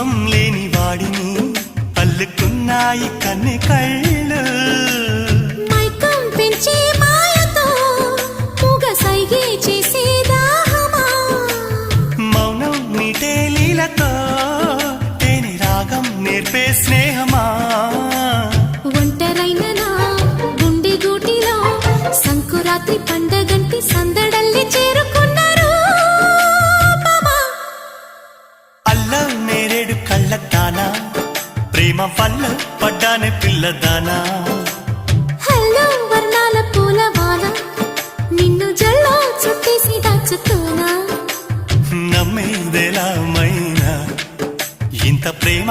ఊహం లేని వాడిని అల్లుకున్నాయి కన్ను కళ్ళు. మైకం మౌనం మీటే రాగం స్నేహమా? ఒంటరైన నా గుండె గూటిలో సంకురాత్రి పండ ప్రేమ వల్ల పడ్డానే పిల్లదానా హలో వర్ణాల పూలవాన నిన్ను జల్లో చుట్టేసి దాచుకోనా నమ్మేదెలా మైనా ఇంత ప్రేమ